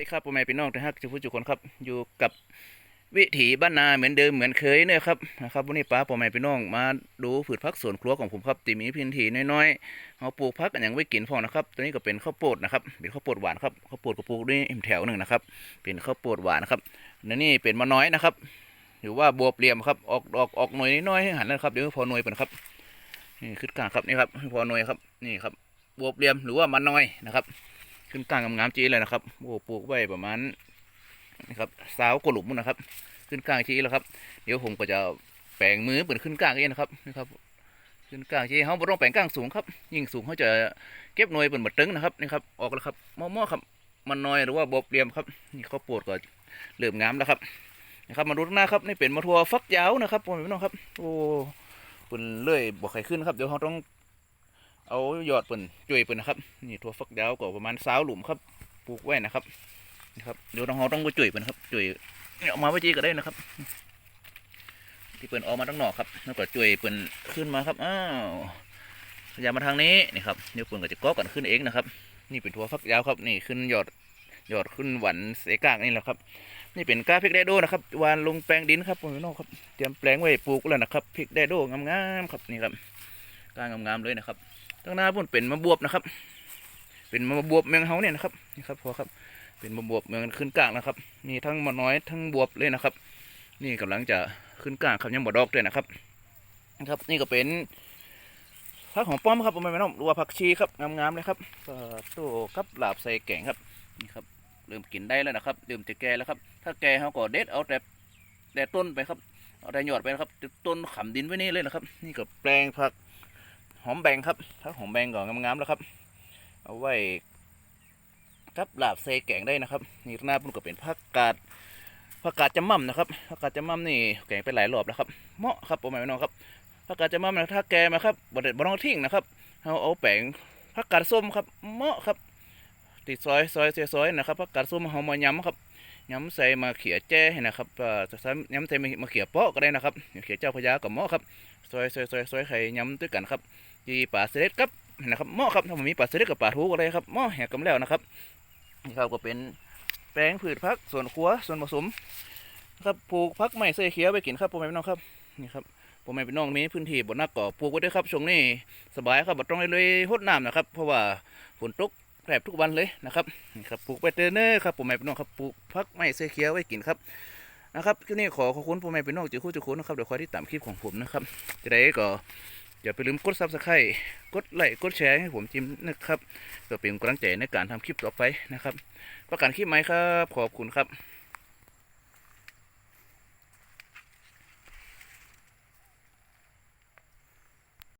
ดีครับพ่อแม่พี่น้องทุกท่านทุกผู้ทุคนครับ อยู่กับวิถีบ้านนาเหมือนเดิมเหมือนเคยเนี่ยครับนะครับวันนี้ป้าพ่อแม่พี่น้องมาดูผืชผักสวนครัวของผมครับตีมีพื้นที่น้อยๆเอาปลูกผักกันอย่างไว้กินพอนะครับ ตัวนี้ก็เป็นข้าวโพดนะครับเป็นข้าวโพดหวานครับข้าวโพดก็ปลูกด้วยแถวหนึ่งนะครับเป็นข้าวโพดหวานนะครับและนี่เป็นมะน้อยนะครับหรือว่าบวบเหลี่ยมครับออกออกออกหน่วยน้อยให้หันนะครับเดี๋ยวพอหน่วยเป็นครับนี่ขึ้นกลางครับนี่ครับพอหน่วยครับนี่ครับบวบเหลี่ยมหรือว่ามะน้อยนะครับ ขึ้นกลางงามๆจีเลยนะครับโอ้ปลูกไว้ประมาณนะครับสาวกว่าหลุมนะครับ ขึ้นกลางจีแล้วครับ เดี๋ยวผมก็จะแปลงมือเปิดขึ้นกลางเองนะครับนะครับ ขึ้นกลางจีเขาบ่ต้องแปลงกลางสูงครับ ยิ่งสูงเขาจะเก็บหน่วยเปิดหมดตึงนะครับนี่ครับออกแล้วครับหม้อๆครับมันน้อยหรือว่าบบเรียมครับนี่เขาปวดก็เริ่มงามแล้วครับนะครับมาดูข้างหน้าครับนี่เป็นมะทัวฟักยาวนะครับพ่อแม่พี่น้องครับ โอ้เปิ่นเลื่อยบ่ใครขึ้นครับเดี๋ยวเขาต้อง เอายอดเปิ่นจุยเปิ่นนะครับนี่ถั่วฟักยาวก็ประมาณสาวหลุมครับปลูกไว้นะครับนะครับเดี๋ยวต้องเราต้องไปจุยเปิ่นครับจุยเนี่ยเอามาไว้จีก็ได้นะครับ ที่เปิ่นออกมาตั้งหนอกครับแล้วก็จุยเปิ่นขึ้นมาครับอ้าวขยับมาทางนี้นี่ครับเดี๋ยวเปิ่นก็จะก้อกันขึ้นเองนะครับ นี่เป็นถั่วฟักยาวครับ นี่ขึ้นยอดยอดขึ้นหวันเสกากนี่แหละครับ นี่เป็นก้าพริกแดโดนะครับวานลงแปลงดินครับพี่น้องครับเตรียมแปลงไว้ปลูกแล้วนะครับพริกแดโดงามๆครับนี่ครับก้างามๆเลยนะครับ ตั้งหน้าพุ่นเป็นมะบวบนะครับ เป็นมะบวบเมืองเฮาเนี่ยนะครับนี่ครับพอครับ เป็นมะบวบเมืองขึ้นกลางนะครับ มีทั้งมะน้อยทั้งบวบเลยนะครับ นี่กำลังจะขึ้นกลางครับยังบ่ดอกด้วยนะครับนะครับ นี่ก็เป็นผักของป้อมครับผมไม่น้องรัวผักชีครับงามๆเลยครับก็โต้กับลาบใส่แกงครับนี่ครับเริ่มกินได้แล้วนะครับเริ่มจะแก่แล้วครับ ถ้าแก่เขาก็เด็ดเอาแต่แต่ต้นไปครับเอาแต่ยอดไปนะครับต้นขำดินไว้นี่เลยนะครับ นี่ก็แปลงผัก หอมแบงครับถ้าหอมแบงก่อนงามๆแล้วครับ เอาไว้กับลาบเซแกงได้นะครับ นี่หน้าปุ่นก็เป็นผักกาดผักกาดจะมั่มนะครับผักกาดจะมั่มนี่แกงไปหลายรอบแล้วครับเหมาะครับผมไม่น้องครับผักกาดจะมั่มนะถ้าแกมาครับบดเด็ดบดต้องทิ้งนะครับเอาเอาแปงผักกาดส้มครับเหมาะครับ ติดซอยซอยเสียซอยนะครับผักกาดส้มเอามายำครับย้ำใส่มาเขี่ยแจ้ให้นะครับจะใส่ยำใส่มาเขี่ยเปาะก็ได้นะครับเขี่ยเจ้าพญากับเหมาะครับ ซอยซอยซอยซอยไข่ย้ำด้วยกันครับ จีป่าเสด็จครับนะครับหม้อครับถ้าผมมีป่าเสด็จกับป่าทูก็เลยครับหม้อแหกกันแล้วนะครับนี่ครับก็เป็นแปลงพืชพักส่วนครัวส่วนผสมนะครับปลูกพักไม้เสยเขียวไปกินครับพ่อแม่พี่น้องครับนี่ครับพ่อแม่พี่น้องมีพื้นที่บนหน้าก่อปลูกไว้ด้วยครับช่วงนี้สบายครับบ่ต้องเลยหดน้ำนะครับ เพราะว่าฝนตกแทบทุกวันเลยนะครับนี่ครับปลูกไปเตอร์เนอร์ครับพ่อแม่พี่น้องครับปลูกพักไม้เสยเขียวไว้กินครับนะครับคลิปนี้ขอขอบคุณพ่อแม่พี่น้องจ้าคู่จ้าคุณนะครับเดี๋ยวคอยที่ตามคลิปของผมนะครับจะได้ก็ อย่าไปลืมกดซับสไครต์กดไลค์กดแชร์ให้ผมจิมนะครับเพื่อเป็นกำลังใจในการทำคลิปต่อไปนะครับ ประกันคลิปไหมครับ ขอบคุณครับ